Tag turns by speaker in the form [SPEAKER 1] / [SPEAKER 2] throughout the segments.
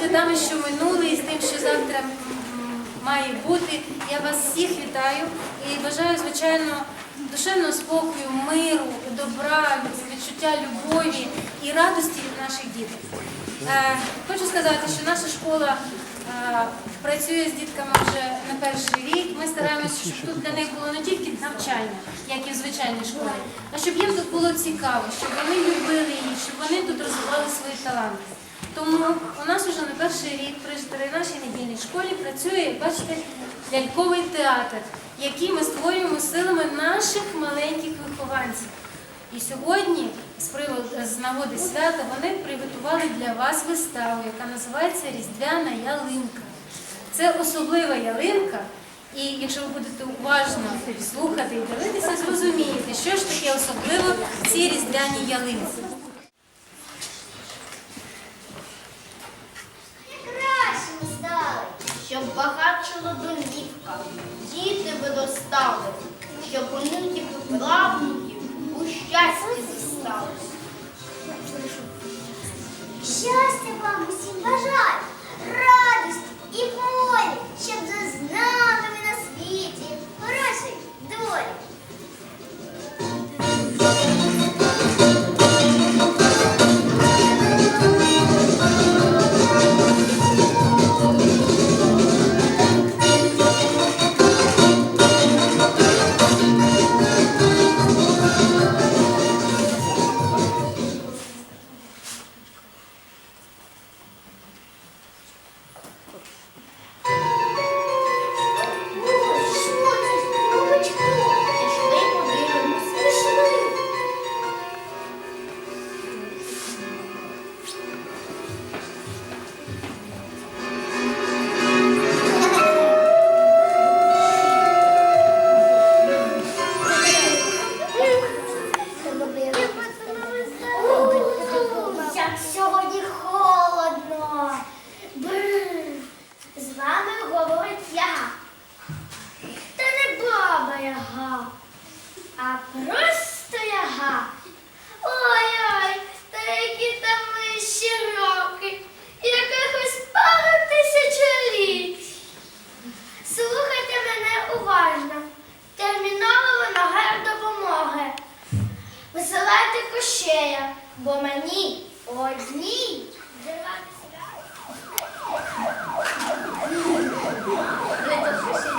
[SPEAKER 1] святами, що минули, і з тим, що завтра має бути. Я вас всіх вітаю і бажаю, звичайно, душевного спокою, миру, добра, відчуття любові і радості від наших діток. Е, Хочу сказати, що наша школа е, працює з дітками вже на перший рік. Ми стараємося, щоб тут для них було не тільки навчання, як і в звичайній школі, а щоб їм тут було цікаво, щоб вони любили її, щоб вони тут розвивали свої таланти. Тому у нас вже на перший рік при нашій недільній школі працює, бачите, ляльковий театр, який ми створюємо силами наших маленьких вихованців. І сьогодні, з приводу з нагоди свята, вони приготували для вас виставу, яка називається Різдвяна ялинка. Це особлива ялинка, і якщо ви будете уважно слухати і дивитися, зрозумієте, що ж таке особливо в цій різдвяній ялинці.
[SPEAKER 2] Багатшила домівка, діти виростали, щоб онуків і правнуків у щасті зістали.
[SPEAKER 3] щастя вам усім бажаю, радість і волі, щоб зазнали ми на світі хорошої долі. Яга, а просто яга. Ой-ой, та які там ще роки, якихось пару тисячоліть. Слухайте мене уважно. Терміново вимагаю допомоги. Висилайте кощея, бо мені одній. Стій!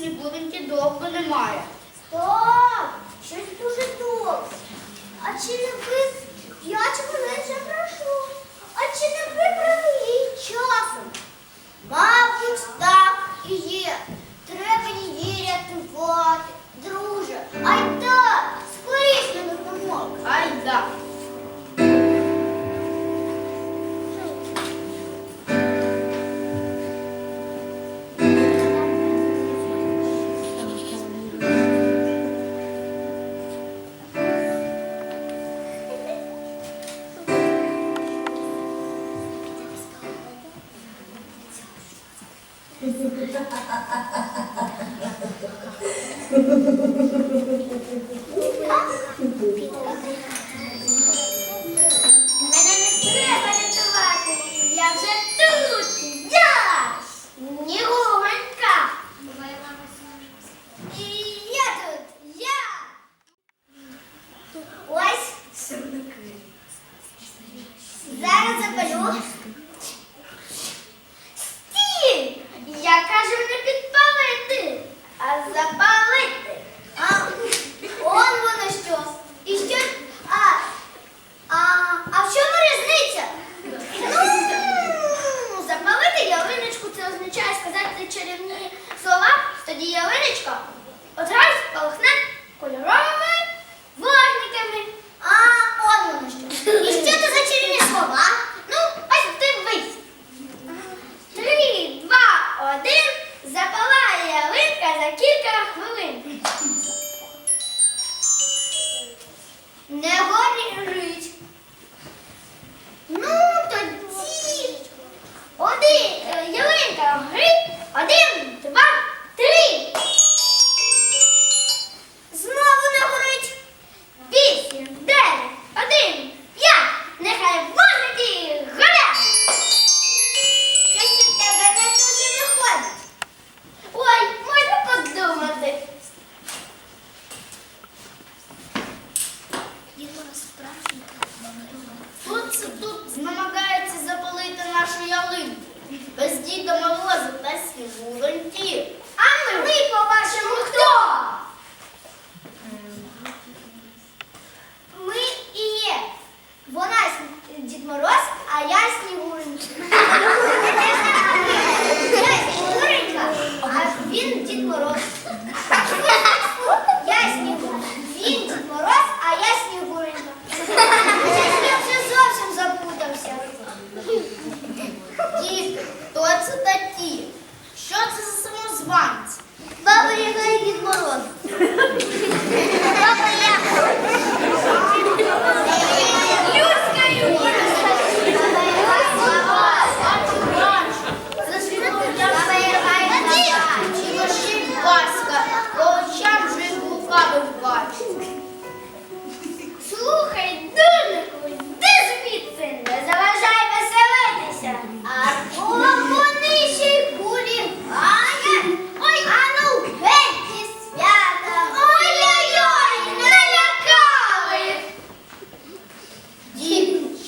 [SPEAKER 2] Нашої снігуреньки довго немає.
[SPEAKER 3] ハハハハ!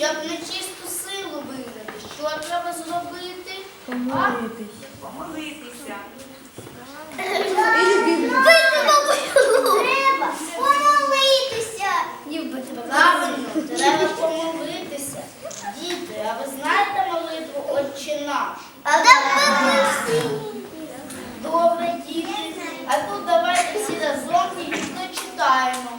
[SPEAKER 3] щоб нечисту силу вигнати. Що треба
[SPEAKER 2] зробити?
[SPEAKER 3] Помолитися. Помолитися. Треба помолитися. Правильно, треба помолитися. Діти, а ви знаєте молитву Отче наш? Добре, діти. А
[SPEAKER 2] тут
[SPEAKER 4] давайте всі разом і дочитаємо.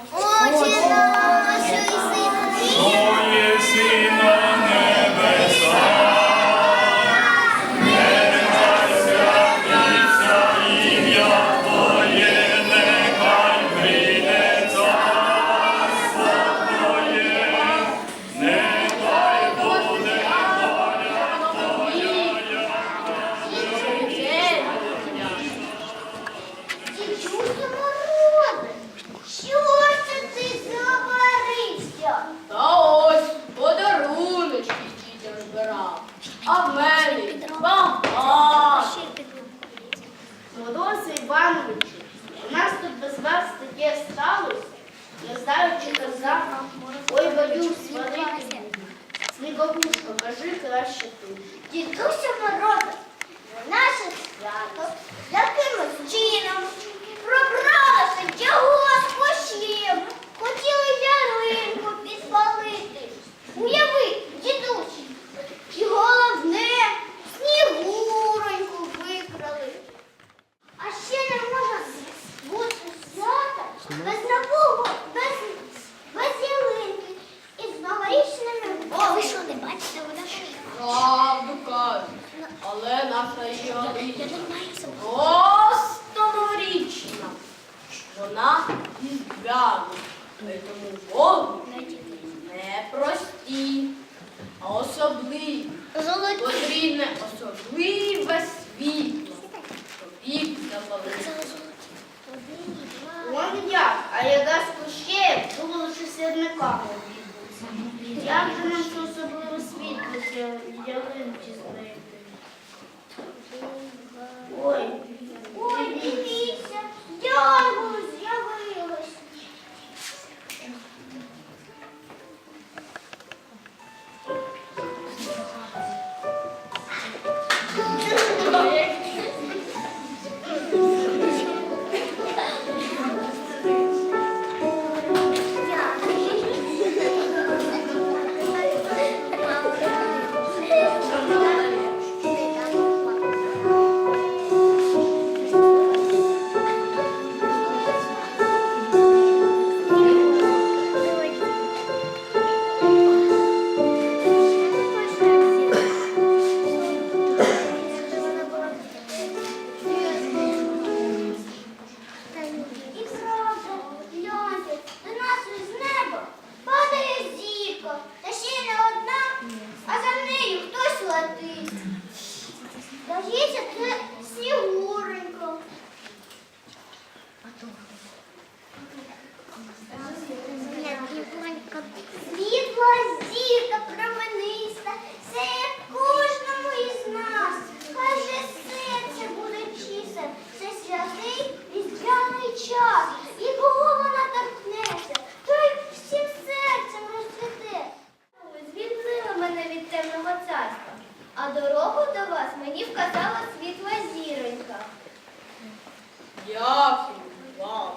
[SPEAKER 2] Дякую вам,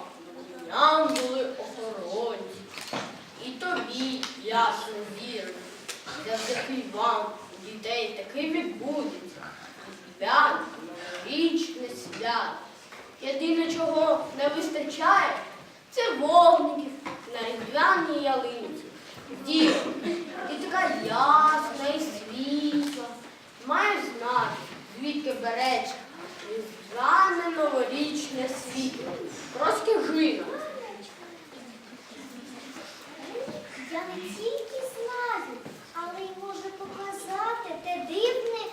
[SPEAKER 2] нам були охоронці. І тобі ясно вірю. Я Завдяки вам у дітей такими будуть. Свято, новорічне свято. Єдине, чого не вистачає, це вогників на різдвяній ялинці. Діво, ти така ясна і світла. Маєш знати, звідки береться ране новорічне світло. Розкажи нам.
[SPEAKER 4] Я не тільки знаю, але й можу показати те дивне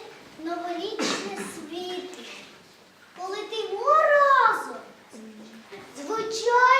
[SPEAKER 4] новорічне світло. Коли ти його разом звучать.